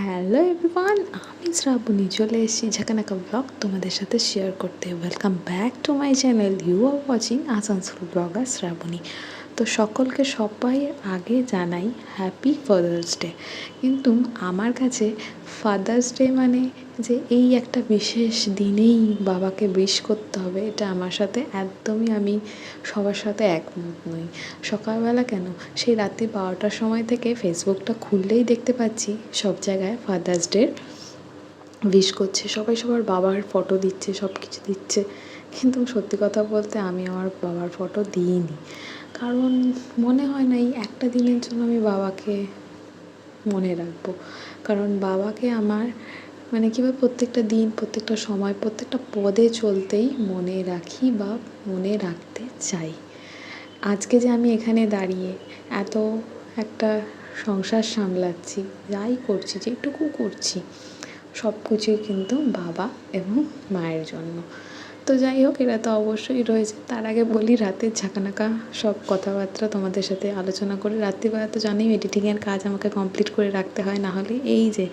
Hello everyone আমি শ্রাবণী চলে এসেছি যেখানে একটা ব্লগ তোমাদের সাথে শেয়ার করতে। Welcome back to my channel you are watching Asansol blogger Srabani তো সকলকে সবাই আগে জানাই হ্যাপি ফাদার্স ডে কিন্তু আমার কাছে ফাদার্স ডে মানে যে এই একটা বিশেষ দিনেই বাবাকে উইশ করতে হবে, এটা আমার সাথে একদমই আমি সবার সাথে একমত নই। সকালবেলা কেন? সেই রাত্রি বারোটার সময় থেকে ফেসবুকটা খুললেই দেখতে পাচ্ছি সব জায়গায় ফাদার্স ডে উইশ করছে। সবাই সবার বাবার ফটো দিচ্ছে সব কিছু দিচ্ছে। কিন্তু সত্যি কথা বলতে আমি আমার বাবার ফটো দিইনি। কারণ মনে হয় না, এই একটা দিনের জন্য আমি বাবাকে মনে রাখব। কারণ বাবাকে আমার মানে কীভাবে প্রত্যেকটা দিন, প্রত্যেকটা সময়, প্রত্যেকটা পদে চলতেই মনে রাখি বা মনে রাখতে চাই। আজকে যে আমি এখানে দাঁড়িয়ে এত একটা সংসার সামলাচ্ছি, যাই করছি, যেটুকু করছি সব কিছুই কিন্তু বাবা এবং মায়ের জন্য। তো যাই হোক, এরা তো অবশ্যই রয়েছে। তার আগে বলি, রাতের ঝাঁকানাকা সব কথাবার্তা তোমাদের সাথে আলোচনা করে, রাত্রিবেলা তো জানি এডিটিংয়ের কাজ আমাকে কমপ্লিট করে রাখতে হয়, না হলে এই যে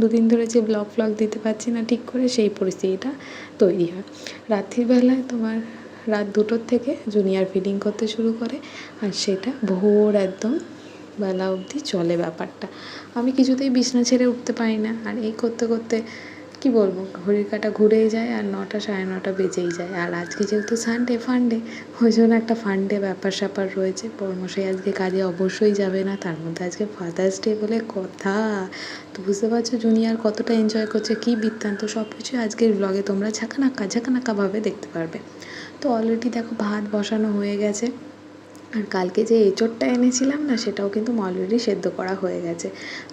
দুদিন ধরে যে ব্লগ ফ্লগ দিতে পারছি না ঠিক করে, সেই পরিস্থিতিটা তৈরি হয়। রাত্রিবেলায় তোমার রাত দুটোর থেকে জুনিয়র ফিডিং করতে শুরু করে, আর সেটা ভোর একদম বেলা অবধি চলে ব্যাপারটা। আমি কিছুতেই বিছনা ছেড়ে উঠতে পারি না, আর এই করতে করতে কী বলব? ঘড়ির কাঁটা ঘুরেই যায় আর নটা সাড়ে নটা বেজেই যায়। আর আজকে যেহেতু সানডে ফান্ডে ওই জন্য একটা ফান্ডে ব্যাপার স্যাপার রয়েছে। বড়মশাই আজকে কাজে অবশ্যই যাবে না। তার মধ্যে আজকে ফাদার্স ডে বলে কথা। তো বুঝতে পারছ জুনিয়র কতটা এনজয় করছে, কী বৃত্তান্ত সব কিছু আজকের ব্লগে তোমরা ঝাঁকানাক্কা, ঝাঁকানাক্কাভাবে দেখতে পারবে। তো অলরেডি দেখো ভাত বসানো হয়ে গেছে। আর কালকে যে এঁচোড়টা এনেছিলাম না, সেটাও কিন্তু অলরেডি সেদ্ধ করা হয়ে গেছে।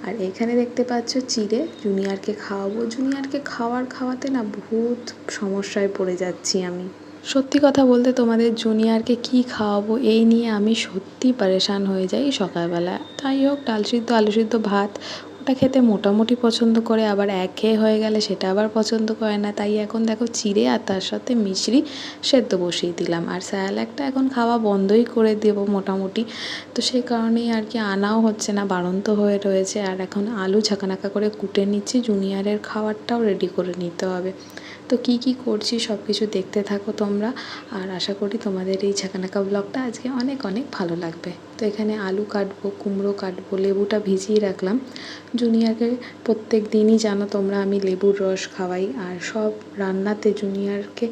আর এখানে দেখতে পাচ্ছ চিড়ে, জুনিয়রকে খাওয়াবো। জুনিয়রকে খাওয়ার খাওয়াতে না বহুত সমস্যায় পড়ে যাচ্ছি আমি। সত্যি কথা বলতে তোমাদের জুনিয়রকে কি খাওয়াবো, এই নিয়ে আমি সত্যি পরেশান হয়ে যাই সকালবেলা। তাই হোক, ডাল সিদ্ধ, আলু সিদ্ধ, ভাত ওটা খেতে মোটামুটি পছন্দ করে, আবার একঘেয়ে হয়ে গেলে সেটা আবার পছন্দ করে না। তাই এখন দেখো চিড়ে আর তার সাথে মিশরি সেদ্ধ বসিয়ে দিলাম। আর স্যালাডটা এখন খাওয়া বন্ধই করে দেবো মোটামুটি। তো সেই কারণেই আর কি আনাও হচ্ছে না বাড়ন্ত হয়ে রয়েছে। আর এখন আলু ঝাঁকানাকা করে কুটে নিচ্ছি। জুনিয়রের খাবারটাও রেডি করে নিতে হবে। তো কি কি করছি সব কিছু দেখতে থাকো তোমরা। আর আশা করি তোমাদের এই ঝাঁকানাকা ব্লগটা আজকে অনেক অনেক ভালো লাগবে। তো এখানে আলু কাটবো, কুমড়ো কাটবো, লেবুটা ভিজিয়ে রাখলাম। জুনিয়াকে প্রত্যেক দিনই জানো তোমরা আমি লেবুর রস খাওয়াই। আর সব রান্নাতে জুনিয়রকে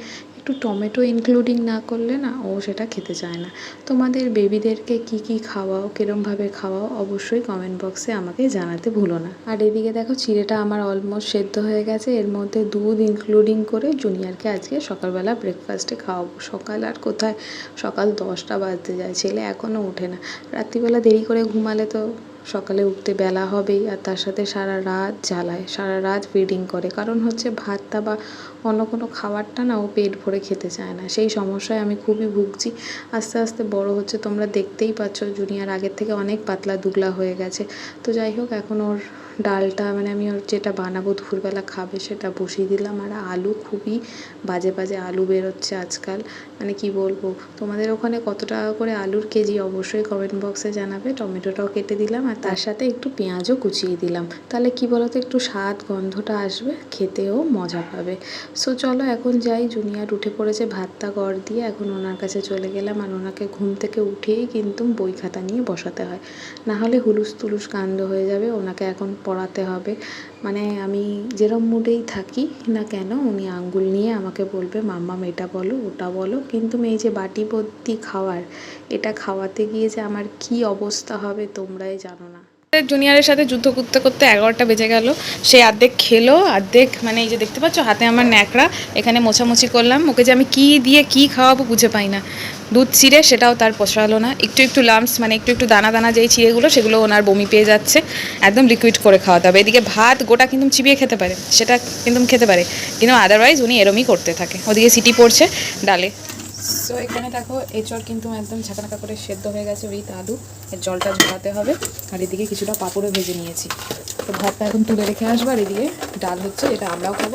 একটু টমেটো ইনক্লুডিং না করলে না, ও সেটা খেতে চায় না। তোমাদের বেবিদেরকে কী কী খাওয়াও কীরমভাবে খাওয়াও, অবশ্যই কমেন্ট বক্সে আমাকে জানাতে ভুলো না। আর এদিকে দেখো, চিড়েটা আমার অলমোস্ট সেদ্ধ হয়ে গেছে। এর মধ্যে দুধ ইনক্লুডিং করে জুনিয়রকে আজকে সকালবেলা ব্রেকফাস্টে খাওয়াবো। সকাল আর কোথায়? সকাল দশটা বাজতে যায়, ছেলে এখনও ওঠে না। রাত্রিবেলা দেরি করে ঘুমালে তো সকালে উঠতে বেলা হবেই আর তার সাথে সারা রাত জ্বালায়, সারা রাত ফিডিং করে। কারণ হচ্ছে ভাতটা বা অন্য কোনো খাবারটা না ও পেট ভরে খেতে চায় না। সেই সমস্যায় আমি খুবই ভুগছি। আস্তে আস্তে বড় হচ্ছে, তোমরা দেখতেই পাচ্ছ জুনিয়ার আগের থেকে অনেক পাতলা দুগলা হয়ে গেছে। তো যাই হোক, এখন ওর ডালটা মানে আমি ওর যেটা বানাবো দুপুরবেলা খাবে সেটা বসিয়ে দিলাম। আর আলু খুবই বাজে বাজে আলু বেরোচ্ছে আজকাল। মানে কি বলব? তোমাদের ওখানে কত টাকা করে আলুর কেজি? অবশ্যই কমেন্ট বক্সে জানাবে। টমেটোটাও কেটে দিলাম। আর তার সাথে একটু পেঁয়াজও কুচিয়ে দিলাম। তাহলে কি বলতো, একটু স্বাদ, গন্ধটা আসবে, খেতেও মজা পাবে। সো চলো এখন যাই। জুনিয়র উঠে পড়েছে, ভাতটা গড় দিয়ে এখন ওনার কাছে চলে গেলাম। আর ওনাকে ঘুম থেকে উঠেই কিন্তু বই খাতা নিয়ে বসাতে হয়। না হলে হুলুস তুলুস কাণ্ড হয়ে যাবে, ওনাকে এখন পড়াতে হবে। মানে আমি যেরম মুডেই থাকি না কেন, উনি আঙ্গুল নিয়ে আমাকে বলবে, মাম্মাম, এটা বলো, ওটা বলো। কিন্তু এই যে বাটি ভর্তি খাওয়ার, এটা খাওয়াতে গিয়ে যে আমার কি অবস্থা হবে তোমরাই জানো। জুনিয়রের সাথে যুদ্ধ করতে করতে এগারোটা বেজে গেল। সে অর্ধেক খেলো অর্ধেক মানে এই যে দেখতে পাচ্ছ, হাতে আমার ন্যাকড়া, এখানে মোছামুছি করলাম। ওকে যে আমি কি দিয়ে কি খাওয়াবো বুঝে পাই না। দুধ ছিঁড়ে সেটাও তার পোষালো না। একটু একটু লাম্পস মানে একটু একটু দানা দানা যেই চিড়েগুলো সেগুলো ওনার বমি পেয়ে যাচ্ছে। একদম লিকুইড করে খাওয়াতে হবে। এদিকে ভাত গোটা কিন্তু চিবিয়ে খেতে পারে, সেটা কিন্তু খেতে পারে। কিন্তু আদারওয়াইজ উনি এরমই করতে থাকে। ওদিকে সিটি পড়ছে ডালে। সো এখানে দেখো, এঁচড় কিন্তু একদম ঝাঁকানাকা করে সেদ্ধ হয়ে গেছে উইথ আলু। এর জলটা ঝরাতে হবে, আর এদিকে কিছুটা পাঁপড়ও ভেজে নিয়েছি। তো ভাতটা এখন তুলে রেখে আসব, আর এদিকে ডাল হচ্ছে এটা আমরাও খাব,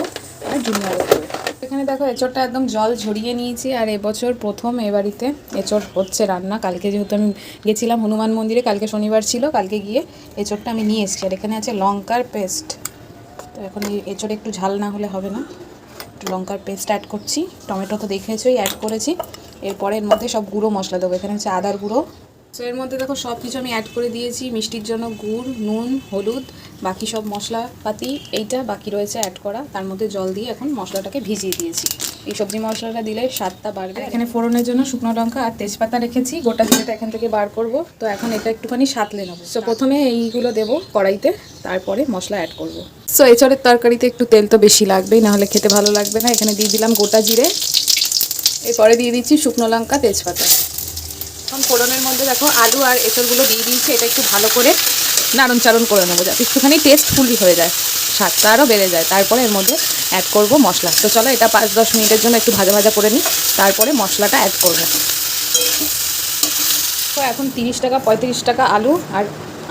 আর জুনিয়ারও খাবে। এখানে দেখো, এঁচড়টা একদম জল ঝরিয়ে নিয়েছি, আর এবছর প্রথম এ বাড়িতে এঁচড় হচ্ছে রান্না। কালকে যেহেতু আমি গেছিলাম হনুমান মন্দিরে, কালকে শনিবার ছিল, কালকে গিয়ে এঁচড়টা আমি নিয়ে এসেছি। আর এখানে আছে লঙ্কার পেস্ট। তো এখন এই এঁচড়ে একটু ঝাল না হলে হবে না। লঙ্কার পেস্ট অ্যাড করছি। টমেটো তো দেখেছোই অ্যাড করেছি। এরপরে এর মধ্যে সব গুঁড়ো মশলা দেবো। এখানে হচ্ছে আদার গুঁড়ো। তো এর মধ্যে দেখো সব কিছু আমি অ্যাড করে দিয়েছি। মিষ্টির জন্য গুড়, নুন, হলুদ, বাকি সব মশলাপাতি, এইটা বাকি রয়েছে অ্যাড করা। তার মধ্যে জল দিয়ে এখন মশলাটাকে ভিজিয়ে দিয়েছি। এই সবজি মশলাটা দিলে স্বাদটা বাড়বে। এখানে ফোড়নের জন্য শুকনো লঙ্কা আর তেজপাতা রেখেছি। গোটা জিরেটা এখান থেকে বার করব। তো এখন এটা একটুখানি সাতলে নেব। তো প্রথমে এইগুলো দেবো কড়াইতে। তারপরে মশলা অ্যাড করব। সো এছাড়ের তরকারিতে একটু তেল তো বেশি লাগবেই, নাহলে খেতে ভালো লাগবে না। এখানে দিয়ে দিলাম গোটা জিরে। এরপরে দিয়ে দিচ্ছি শুকনো লঙ্কা, তেজপাতা। এখন ফোড়নের মধ্যে দেখো আলু আর এঁচড়গুলো দিয়ে দিয়েছি। এটা একটু ভালো করে নাড়ন চারণ করে নেব, যাতে একটুখানি টেস্টফুলি হয়ে যায়। স্বাদটা আরও বেড়ে যায়। তারপরে এর মধ্যে অ্যাড করব মশলা। তো চলো এটা পাঁচ দশ মিনিটের জন্য একটু ভাজা ভাজা করে নিই। তারপরে মশলাটা অ্যাড করব। তো এখন তিরিশ টাকা পঁয়ত্রিশ টাকা আলু আর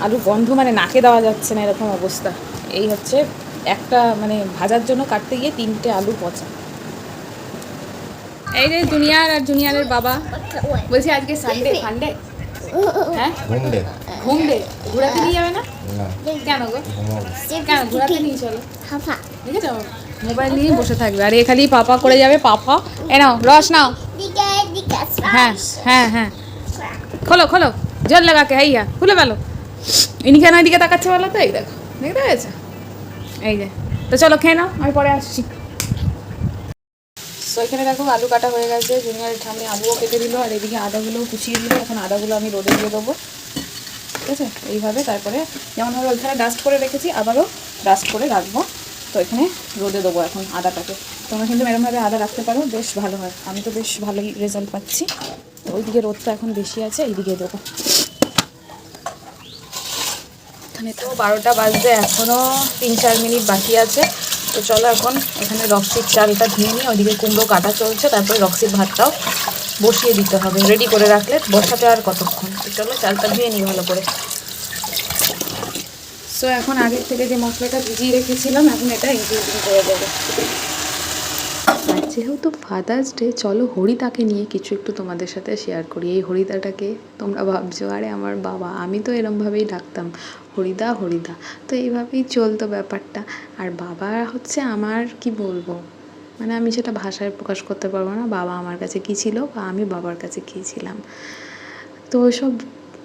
আলু গন্ধ মানে নাকে দেওয়া যাচ্ছে না এরকম অবস্থা। এই হচ্ছে একটা মানে ভাজার জন্য কাটতে গিয়ে তিনটে আলু পচা। এই যে জুনিয়র আর জুনিয়রের বাবা। বলছি আজকে সানডে সানডে হ্যাঁ? ঘুমবে ঘোরাতে নিয়ে যাবে না? কেন গো? কেন ঘোরাতে নিয়ে চলো। দেখেছ? মোবাইল নিয়ে বসে থাকবে। আর এ খালি পাপা করে যাবে পাপা। এ নাও রস নাও। দিকে দিকে হ্যাঁ হ্যাঁ হ্যাঁ। খোলো খোলো। জল লাগাকে হাইয়া খুলে পেল ইনি কেন এদিকে তাকাচ্ছে বলো তো? এই দেখো দেখতে পেয়েছ? এই যে। তো চলো খেয়ে নাও আমি পরে আসছি। তো এখানে দেখো আলু কাটা হয়ে গেছে। জুনিয়রের ঠাম্মি আলুও কেটে দিল আর এদিকে আদাগুলোও কুচিয়ে দিল। এখন আদাগুলো আমি রোদে দিয়ে দেবো। ঠিক আছে? এইভাবে তারপরে যেমনভাবে ওইখানে ডাস্ট করে রেখেছি, আবারও ডাস্ট করে রাখব। তো এখানে রোদে দেবো এখন আদাটাকে। তোমরা কিন্তু এরমভাবে আদা রাখতে পারো, বেশ ভালো হয়। আমি তো বেশ ভালোই রেজাল্ট পাচ্ছি। তো ওইদিকে রোদটা এখন বেশি আছে, এইদিকে দেবো। এখানে তো বারোটা বাজতে এখনও তিন চার মিনিট বাকি আছে। তো চলো এখন এখানে রক্সির চালটা ধুয়ে নিই, ওইদিকে কুমড়ো কাটা চলছে, তারপরে রক্সির ভাতটাও বসিয়ে দিতে হবে। রেডি করে রাখলে বসাতে আর কতক্ষণ? চলো, চালটা ধুয়ে নিই ভালো করে। সো এখন আগের থেকে যে মশলাটা ভিজিয়ে রেখেছিলাম, এখন এটা ইনক্লুডিং করে দেবো। যেহেতু ফাদার্স ডে চলো হরিদাকে নিয়ে কিছু একটু তোমাদের সাথে শেয়ার করি। এই হরিদাটাকে তোমরা ভাবছ, আরে, আমার বাবা, আমি তো এরমভাবেই ডাকতাম, হরিদা হরিদা। তো এইভাবেই চলতো ব্যাপারটা। আর বাবা হচ্ছে আমার, কি বলব? মানে আমি সেটা ভাষায় প্রকাশ করতে পারব না, বাবা আমার কাছে কী ছিল বা আমি বাবার কাছে কী ছিলাম। তো ওইসব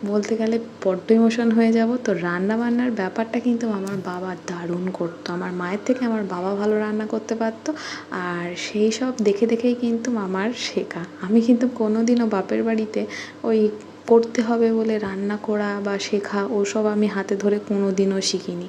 বলতে গেলে বড্ড ইমোশন হয়ে যাব। তো রান্না বান্নার ব্যাপারটা কিন্তু আমার বাবা দারুণ করতো। আমার মায়ের থেকে আমার বাবা ভালো রান্না করতে পারতো আর সেই সব দেখে দেখেই কিন্তু আমার শেখা। আমি কিন্তু কোনোদিনও বাপের বাড়িতে ওই করতে হবে বলে রান্না করা বা শেখা ওসব আমি হাতে ধরে কোনো দিনও শিখিনি।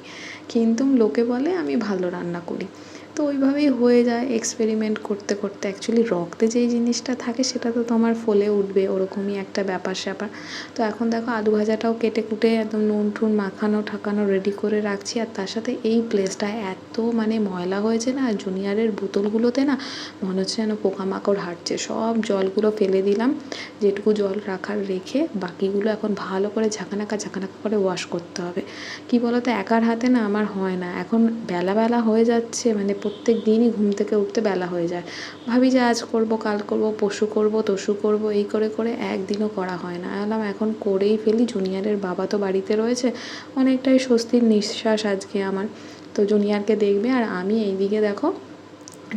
কিন্তু লোকে বলে আমি ভালো রান্না করি। তো ওইভাবেই হয়ে যায় এক্সপেরিমেন্ট করতে করতে। অ্যাকচুয়ালি রক্তে যেই জিনিসটা থাকে, সেটা তো তোমার ফলে উঠবে, ওরকমই একটা ব্যাপার স্যাপার। তো এখন দেখো আলু ভাজাটাও কেটে, কুটে একদম নুন, টুন মাখানো, ঠাকানো রেডি করে রাখছি। আর তার সাথে এই প্লেসটা এত মানে ময়লা হয়েছে না জুনিয়রের বোতলগুলোতে না, মনে হচ্ছে যেন পোকামাকড় হাঁটছে। সব জলগুলো ফেলে দিলাম, যেটুকু জল রাখার রেখে বাকিগুলো এখন ভালো করে ঝাঁকানাকা ঝাঁকানাকা করে ওয়াশ করতে হবে। কি বলতো, একার হাতে না আমার হয় না। এখন বেলা বেলা হয়ে যাচ্ছে মানে প্রত্যেক দিনই ঘুম থেকে উঠতে বেলা হয়ে যায়। ভাবি যে আজ করব, কাল করব পশু করব তশু করব, এই করে করে একদিনও করা হয় না। এলাম এখন করেই ফেলি। জুনিয়রের বাবা তো বাড়িতে রয়েছে। অনেকটাই স্বস্তির নিঃশ্বাস আজকে আমার। তো জুনিয়রকে দেখবে আর আমি এইদিকে দেখো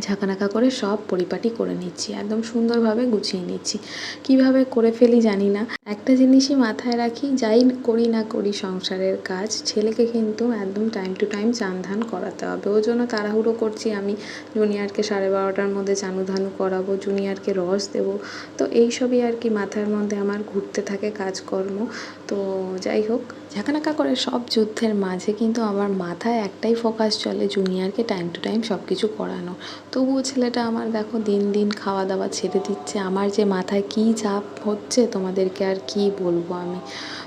ঝাঁকানাকা করে সব পরিপাটি করে নিচ্ছি, একদম সুন্দরভাবে গুছিয়ে নিচ্ছি। কীভাবে করে ফেলি জানি না। একটা জিনিসই মাথায় রাখি, যাই করি না করি সংসারের কাজ, ছেলেকে কিন্তু একদম টাইম টু টাইম চান ধান করাতে হবে। ওই জন্য তাড়াহুড়ো করছি আমি জুনিয়রকে সাড়ে বারোটার মধ্যে চানু ধানু করাবো জুনিয়রকে রস দেবো। তো এইসবই আর কি মাথার মধ্যে আমার ঘুরতে থাকে কাজকর্ম। তো যাই হোক ঝাঁকানাকা করে সব যুদ্ধের মাঝে কিন্তু আমার মাথায় একটাই ফোকাস চলে জুনিয়রকে টাইম টু টাইম সব কিছু করানো। তবুও ছেলেটা আমার দেখো দিন দিন খাওয়া দাওয়া ছেড়ে দিচ্ছে। আমার যে মাথায় কী চাপ হচ্ছে তোমাদেরকে আর কি বলব আমি?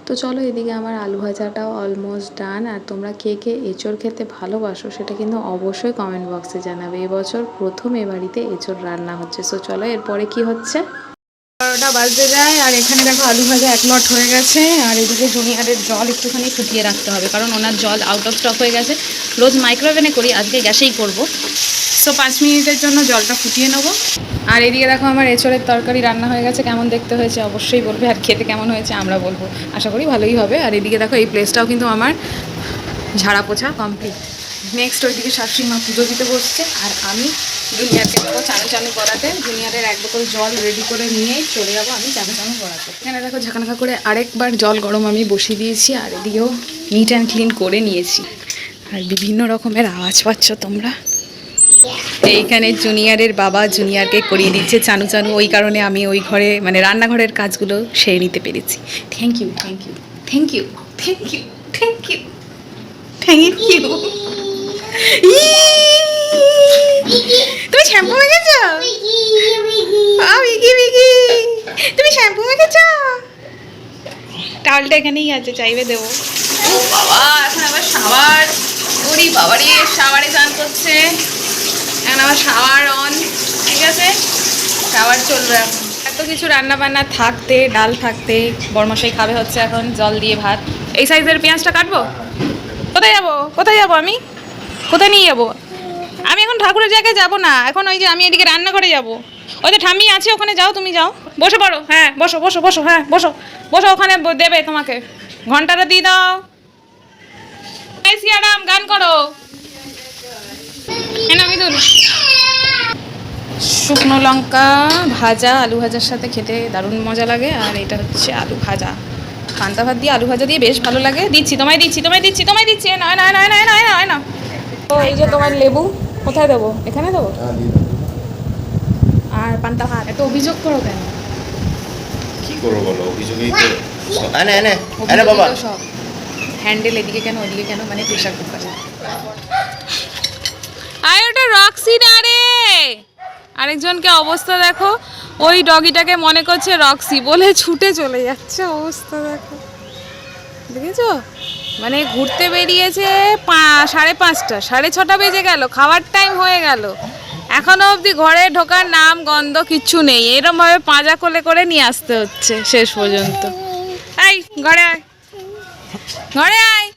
তো চলো এদিকে আমার আলু ভাজাটাও অলমোস্ট ডান আর তোমরা কে কে এঁচড় খেতে ভালোবাসো সেটা কিন্তু অবশ্যই কমেন্ট বক্সে জানাবে। এবছর প্রথম এ বাড়িতে এঁচড় রান্না হচ্ছে। সো চলো এরপরে কি হচ্ছে? বারোটা বাজতে যায়, আর এখানে দেখো আলু ভাজা এক লট হয়ে গেছে, আর এদিকে জুনিয়রের জল একটুখানি ফুটিয়ে রাখতে হবে, কারণ ওনার জল আউট অফ স্টক হয়ে গেছে। রোজ মাইক্রোওভেনে করি, আজকে গ্যাসেই করব। সো পাঁচ মিনিটের জন্য জলটা ফুটিয়ে নেব। আর এদিকে দেখো আমার এঁচড়ের তরকারি রান্না হয়ে গেছে, কেমন দেখতে হয়েছে অবশ্যই বলবে, আর খেতে কেমন হয়েছে আমরা বলব। আশা করি ভালোই হবে। আর এদিকে দেখো এই প্লেসটাও কিন্তু আমার ঝাড়া পোছা কমপ্লিট নেক্সট ওইদিকে শাশুড়ি মা পুজো দিতে বসছে, আর আমি জুনিয়রকে দেবো চানু চানু করাতে। জুনিয়রের এক বোতল জল রেডি করে নিয়ে চলে যাব আমি চানু চানু করাতে। এখানে দেখো ঝাঁকানাকা করে আরেকবার জল গরম আমি বসিয়ে দিয়েছি, আর এদিকেও নিট অ্যান্ড ক্লিন করে নিয়েছি। আর বিভিন্ন রকমের আওয়াজ পাচ্ছ তোমরা। এইখানে জুনিয়রের বাবা জুনিয়রকে করিয়ে দিচ্ছে চানু চানু, ওই কারণে আমি ওই ঘরে মানে রান্নাঘরের কাজগুলো সেরে নিতে পেরেছি। Thank you thank you thank you thank you thank you thank you তুমি শ্যাম্পু মেখেছো? আ, বিকি বিকি তুমি শ্যাম্পু মেখেছো? টাওয়ালটা এখানেই আছে চাইবে দেবো। ও বাবা এখন আবার শাওয়ার। ওরি বাবারে শাওয়ারে চান করছে। এখন আবার শাওয়ার অন ঠিক আছে? শাওয়ার চলবে এখন। এত কিছু রান্না বান্না থাকতে ডাল থাকতে বরমশাই খাবে হচ্ছে এখন জল দিয়ে ভাত। এই সাইজের পেঁয়াজটা কাটবো? কোথায় যাব? কোথায় যাব আমি? কোথায় নিয়ে যাব? আমি এখন ঠাকুরের জায়গায় যাব না। এখন ওই যে আমি এদিকে রান্নাঘরে যাব। ওই যে ঠাম্মি আছে, ওখানে যাও, তুমি যাও। বসে পড়ো। হ্যাঁ বসো বসো বসো হ্যাঁ বসো। বসো, ওখানে দেবে তোমাকে। ঘন্টাটা দিয়ে দাও। গান করো। শুকনো লঙ্কা ভাজা, আলু ভাজার সাথে খেতে দারুণ মজা লাগে। আর এটা হচ্ছে আলু ভাজা। পান্তা ভাত দিয়ে আলু ভাজা দিয়ে বেশ ভালো লাগে। দিচ্ছি, তোমায় দিচ্ছি তোমায় দিচ্ছি তোমায় দিচ্ছি। না না না না না না না এই যে তোমার লেবু কোথায় দেবো? এখানে দেবো? আর পান্তা ভাত এত অভিযোগ করো কেন? কি করব বলো? অভিযোগেই তো এনে এনে এনে বাবা। সব। হ্যান্ডেল এদিকে কেন ওদিকে কেন? মানে প্রেশার কুকার আয় ওটা রক্সি না রে। আরেকজনকে অবস্থা দেখো। ওই ডগিটাকে মনে করছে রক্সি বলে ছুটে চলে যাচ্ছে অবস্থা দেখো। দেখেছ? মানে ঘুরতে বেরিয়েছে সাড়ে পাঁচটা, সাড়ে ছটা বেজে গেল, খাওয়ার টাইম হয়ে গেল। এখনও অবধি ঘরে ঢোকার নাম, গন্ধ কিচ্ছু নেই। এরমভাবে পাঁজা কোলে করে নিয়ে আসতে হচ্ছে শেষ পর্যন্ত। আয় ঘরে আয়। ঘরে আয়।